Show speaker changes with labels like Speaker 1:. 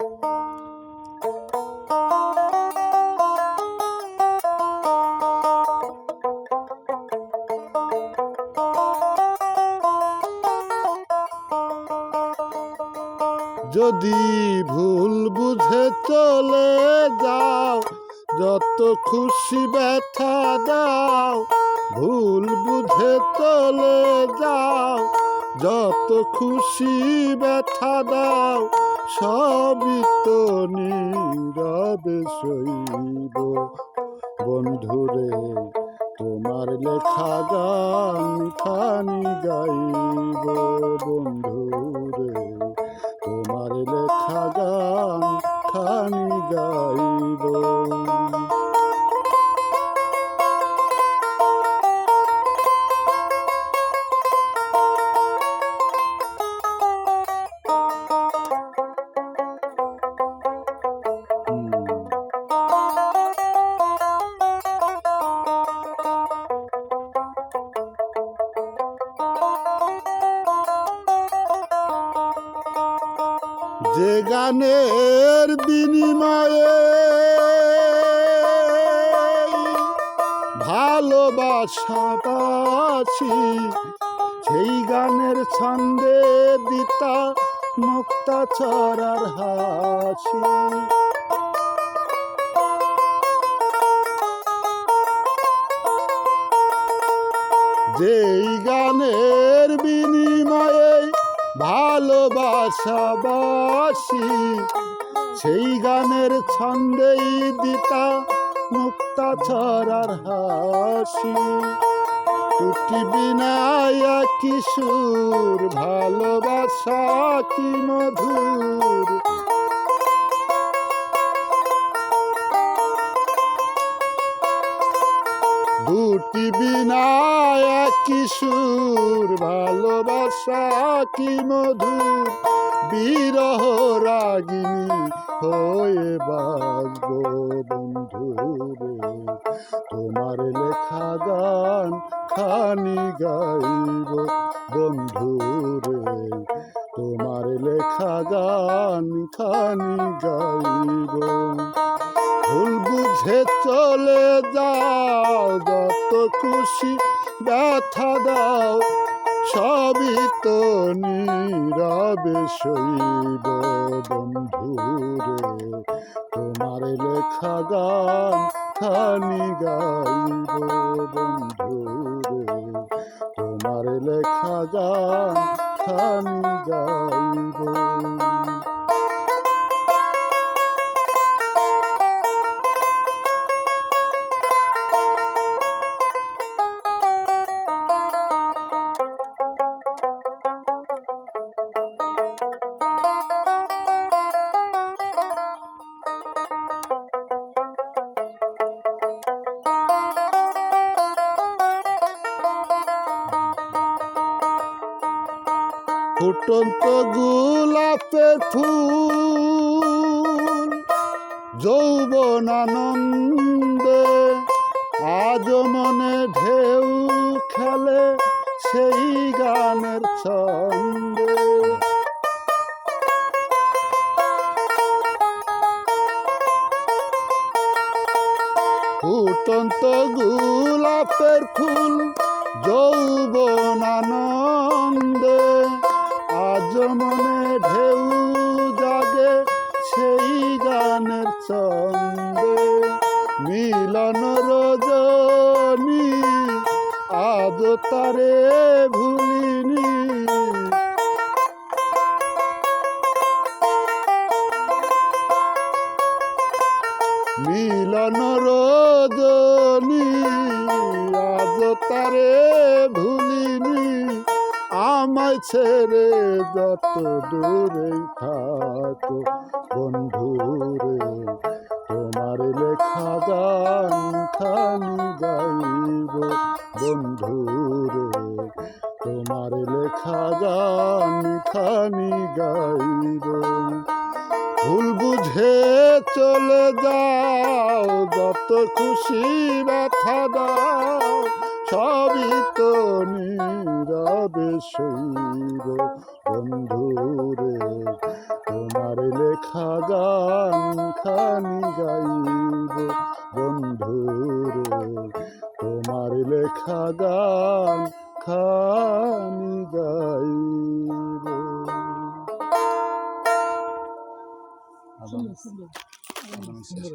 Speaker 1: যদি ভুল বুঝে চলে যাও, যত খুশি ব্যথা দাও, ভুল বুঝে চলে যাও, যত খুশি ব্যথা দাও সবই তো নীরবে সইব বন্ধুরে তোমার লেখা গান খানি গাইব বন্ধুরে যে গানের বিনিময়ে ভালোবাসা পাচ্ছি, সেই গানের ছন্দে দিতা মুক্তা ছড়ার হাসি। যেই গানের বিনিময়ে ভালোবাসাবাসি। সেই গানের ছন্দেই দিতা মুক্তা ছড়ার হাসি। টুটি বিনায়া কিশোর ভালোবাসা কি মধুর? কিশোর ভালোবাসা কি মধুর, বিরহ রাগিনী হয়ে বাজব বন্ধুরে তোমার লেখা গান খানি গাইব বন্ধুরে তোমার লেখা গান খানি গাইব। ভুল বুঝে চলে যাও, যত খুশি ব্যথা দাও, সবই তো নীরবে সইব। বন্ধুরে, তোমার লেখা গান খানি গাইব, বন্ধুরে। তোমার লেখা গান আমি গাইব। ফুটন্ত গোলাপের ফুল, যৌবন আনন্দে আজ মনে ঢেউ খেলে সেই গানের ছন্দে। ফুটন্ত গোলাপের ফুল, যৌবন আনন্দে আজ মনে ঢেউ জাগে সেই গানের ছন্দে। মিলন রজনী, আজ তারে ভুলিনি। মিলন রজনী, আজ তারে ভুলিনি। আমায় ছেড়ে যত দূরে থাকো বন্ধুরে তোমার লেখা গান খানি গাইব বন্ধুরে তোমার লেখা গান খানি গাইব। ভুল বুঝে চলে যাও, যত খুশি ব্যথা দাও সবই তো নীরবে শৈব। বন্ধুরে তোমার লেখা গান খানি গাইব বন্ধুরে তোমার লেখা গান খানি গাইব
Speaker 2: সুন্দর